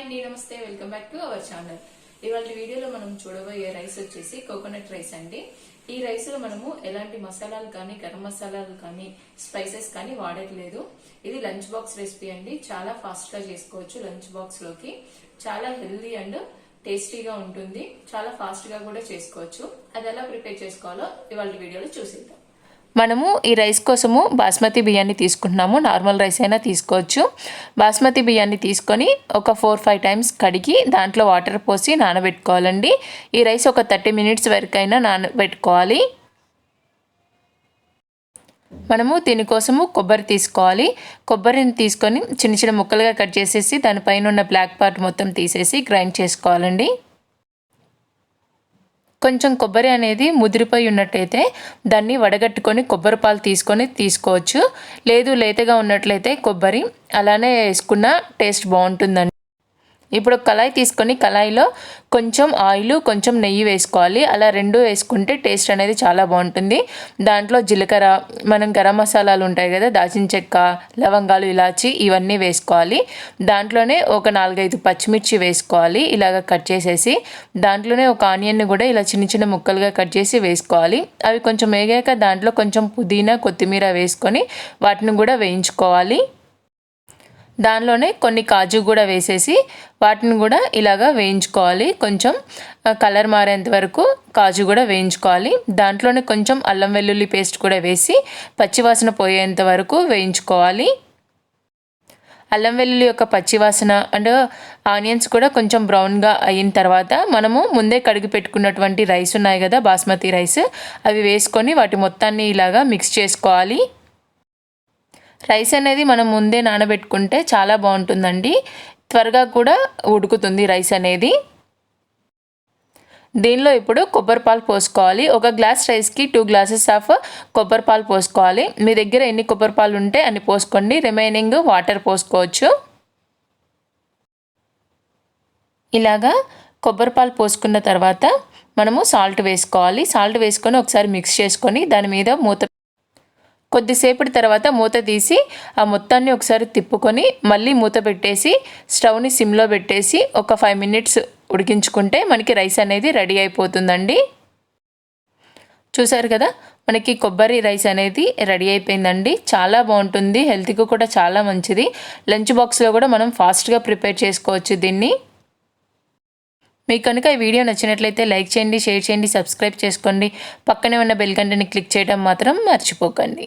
అండి నమస్తే welcome back to our channel. ఇవాళ వీడియోలో మనం చూడబోయే రైస్ వచ్చేసి కోకోనట్ రైస్ అండి. ఈ రైస్లో మనము ఎలాంటి మసాలాలు కానీ గరం మసాలాలు కానీ స్పైసెస్ కానీ వాడట్లేదు. ఇది లంచ్ బాక్స్ రెసిపీ అండి. చాలా ఫాస్ట్గా చేసుకోవచ్చు లంచ్ బాక్స్లోకి. చాలా హెల్దీ అండ్ టేస్టీగా ఉంటుంది. చాలా ఫాస్ట్గా కూడా చేసుకోవచ్చు. అది ఎలా ప్రిపేర్ చేసుకోవాలో ఇవాళ వీడియోలో చూసిద్దాం. మనము ఈ రైస్ కోసము బాస్మతి బియ్యాన్ని తీసుకుంటున్నాము. నార్మల్ రైస్ అయినా తీసుకోవచ్చు. బాస్మతి బియ్యాన్ని తీసుకొని ఒక ఫోర్ ఫైవ్ టైమ్స్ కడిగి దాంట్లో వాటర్ పోసి నానబెట్టుకోవాలండి. ఈ రైస్ ఒక థర్టీ మినిట్స్ వరకు అయినా నానబెట్టుకోవాలి. మనము దీనికోసము కొబ్బరి తీసుకోవాలి. కొబ్బరిని తీసుకొని చిన్న చిన్న ముక్కలుగా కట్ చేసేసి దానిపైన ఉన్న బ్లాక్ పార్ట్ మొత్తం తీసేసి గ్రైండ్ చేసుకోవాలండి. కొంచెం కొబ్బరి అనేది ముదిరిపోయి ఉన్నట్టయితే దాన్ని వడగట్టుకొని కొబ్బరి పాలు తీసుకొని తీసుకోవచ్చు. లేదు లేతగా ఉన్నట్లయితే కొబ్బరి అలానే వేసుకున్న టేస్ట్ బాగుంటుందండి. ఇప్పుడు కళాయి తీసుకొని కళాయిలో కొంచెం ఆయిల్ కొంచెం నెయ్యి వేసుకోవాలి. అలా రెండు వేసుకుంటే టేస్ట్ అనేది చాలా బాగుంటుంది. దాంట్లో జీలకర్ర మనం గరం మసాలాలు ఉంటాయి కదా దాచిన చెక్క లవంగాలు ఇలాచి ఇవన్నీ వేసుకోవాలి. దాంట్లోనే ఒక నాలుగైదు పచ్చిమిర్చి వేసుకోవాలి. ఇలాగ కట్ చేసేసి దాంట్లోనే ఒక ఆనియన్ని కూడా ఇలా చిన్న చిన్న ముక్కలుగా కట్ చేసి వేసుకోవాలి. అవి కొంచెం వేగాక దాంట్లో కొంచెం పుదీనా కొత్తిమీర వేసుకొని వాటిని కూడా వేయించుకోవాలి. దానిలోనే కొన్ని కాజు కూడా వేసేసి వాటిని కూడా ఇలాగా వేయించుకోవాలి. కొంచెం కలర్ మారేంత వరకు కాజు కూడా వేయించుకోవాలి. దాంట్లోనే కొంచెం అల్లం వెల్లుల్లి పేస్ట్ కూడా వేసి పచ్చివాసన పోయేంత వరకు వేయించుకోవాలి. అల్లం వెల్లుల్లి యొక్క పచ్చివాసన అండ్ ఆనియన్స్ కూడా కొంచెం బ్రౌన్గా అయిన తర్వాత మనము ముందే కడిగి పెట్టుకున్నటువంటి రైస్ ఉన్నాయి కదా బాస్మతి రైస్ అవి వేసుకొని వాటి మొత్తాన్ని ఇలాగా మిక్స్ చేసుకోవాలి. రైస్ అనేది మనం ముందే నానబెట్టుకుంటే చాలా బాగుంటుందండి. త్వరగా కూడా ఉడుకుతుంది రైస్ అనేది. దీనిలో ఇప్పుడు కొబ్బరి పాలు పోసుకోవాలి. ఒక గ్లాస్ రైస్కి టూ గ్లాసెస్ ఆఫ్ కొబ్బరి పాలు పోసుకోవాలి. మీ దగ్గర ఎన్ని కొబ్బరి పాలు ఉంటే అన్ని పోసుకోండి. రిమైనింగ్ వాటర్ పోసుకోవచ్చు. ఇలాగా కొబ్బరి పాలు పోసుకున్న తర్వాత మనము సాల్ట్ వేసుకోవాలి. సాల్ట్ వేసుకొని ఒకసారి మిక్స్ చేసుకొని దాని మీద మూత కొద్దిసేపటి తర్వాత మూత తీసి ఆ మొత్తాన్ని ఒకసారి తిప్పుకొని మళ్ళీ మూత పెట్టేసి స్టవ్ని సిమ్లో పెట్టేసి ఒక ఫైవ్ మినిట్స్ ఉడికించుకుంటే మనకి రైస్ అనేది రెడీ అయిపోతుందండి. చూసారు కదా మనకి కొబ్బరి రైస్ అనేది రెడీ అయిపోయిందండి. చాలా బాగుంటుంది హెల్త్కి కూడా చాలా మంచిది. లంచ్ బాక్స్లో కూడా మనం ఫాస్ట్గా ప్రిపేర్ చేసుకోవచ్చు దీన్ని. మీకు కనుక ఈ వీడియో నచ్చినట్లయితే లైక్ చేయండి షేర్ చేయండి సబ్స్క్రైబ్ చేసుకోండి. పక్కనే ఉన్న బెల్ గంటని క్లిక్ చేయడం మాత్రం మర్చిపోకండి.